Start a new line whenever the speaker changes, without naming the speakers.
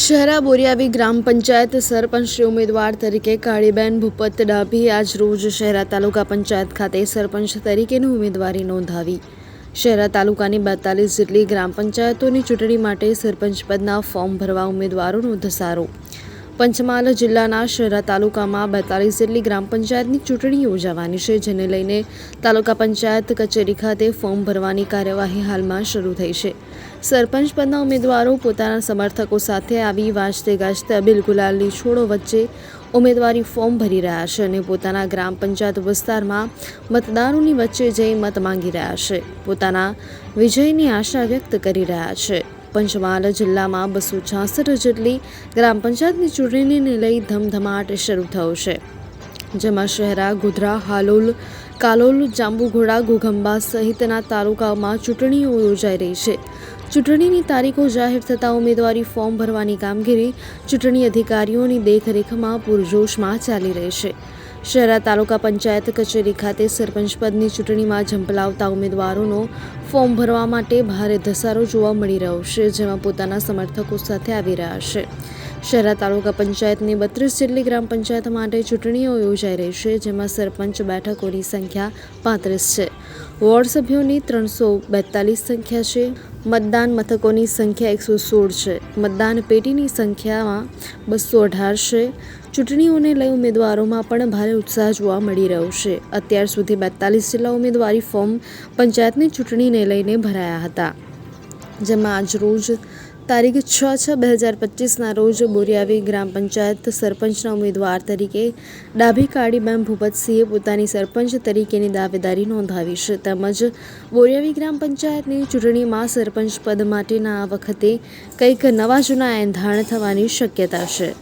શહેરા બોરિયાવી ગ્રામ પંચાયત સરપંચની ઉમેદવાર તરીકે કાળીબેન ભૂપત ડાભી આજ રોજ શહેરા તાલુકા પંચાયત ખાતે સરપંચ તરીકેની ઉમેદવારી નોંધાવી. શહેરા તાલુકાની બેતાલીસ જેટલી ગ્રામ પંચાયતોની ચૂંટણી માટે સરપંચ પદના ફોર્મ ભરવા ઉમેદવારોનો ધસારો. પંચમહાલ જિલ્લાના શહેરા તાલુકામાં બેતાલીસ જેટલી ગ્રામ પંચાયતની ચૂંટણી યોજાવાની છે, જેને લઈને તાલુકા પંચાયત કચેરી ખાતે ફોર્મ ભરવાની કાર્યવાહી હાલમાં શરૂ થઈ છે. સરપંચ પદના ઉમેદવારો પોતાના સમર્થકો સાથે આવી વાંચતે ગાજતે અબિલ ગુલાલની છોડો વચ્ચે ઉમેદવારી ફોર્મ ભરી રહ્યા છે અને પોતાના ગ્રામ પંચાયત વિસ્તારમાં મતદારોની વચ્ચે જઈ મત માંગી રહ્યા છે. પોતાના વિજયની આશા વ્યક્ત કરી રહ્યા છે. પંચમહાલ જિલ્લામાં બસો છાસઠ જેટલી ગ્રામ પંચાયતની ચૂંટણીને લઈ ધમધમાટ શરૂ થયો છે. જેમાં શહેરા ગોધરા, હાલોલ, કાલોલ, જાંબુઘોડા, ઘોઘંબા સહિતના તાલુકાઓમાં ચૂંટણીઓ યોજાઈ રહી છે. ચૂંટણીની તારીખો જાહેર થતાં ઉમેદવારી ફોર્મ ભરવાની કામગીરી ચૂંટણી અધિકારીઓની દેખરેખમાં પૂરજોશમાં ચાલી રહી છે. શહેરા તાલુકા પંચાયત કચેરી ખાતે સરપંચ પદની ચૂંટણીમાં ઝંપલાવતા ઉમેદવારોનો ફોર્મ ભરવા માટે ભારે ધસારો જોવા મળી રહ્યો છે, જેમાં પોતાના સમર્થકો સાથે આવી રહ્યા છે. શહેરા તાલુકા પંચાયતની બત્રીસ જેટલી ગ્રામ પંચાયત માટે ચૂંટણીઓ યોજાઈ રહી છે, જેમાં સરપંચ બેઠકોની સંખ્યા પાંત્રીસ છે. વોર્ડ સભ્યોની ત્રણસો બેતાલીસ સંખ્યા છે, મતદાન મથકોની સંખ્યા એકસો સોળ છે, મતદાન પેટીની સંખ્યામાં બસો અઢાર છે. ચૂંટણીઓને લઈ ઉમેદવારોમાં પણ ભારે ઉત્સાહ જોવા મળી રહ્યો છે. અત્યાર સુધી બેતાલીસ જેટલા ઉમેદવારી ફોર્મ પંચાયતની ચૂંટણીને લઈને ભરાયા હતા, જેમાં આજ રોજ તારીખ છ છ બે હજાર પચીસના રોજ બોરિયાવી ગ્રામ પંચાયત સરપંચના ઉમેદવાર તરીકે ડાભી કાળીબેન ભૂપતસિંહે પોતાની સરપંચ તરીકેની દાવેદારી નોંધાવી છે. તેમજ બોરિયાવી ગ્રામ પંચાયતની ચૂંટણીમાં સરપંચ પદ માટેના આ વખતે કંઈક નવા જૂના એંધાણ થવાની શક્યતા છે.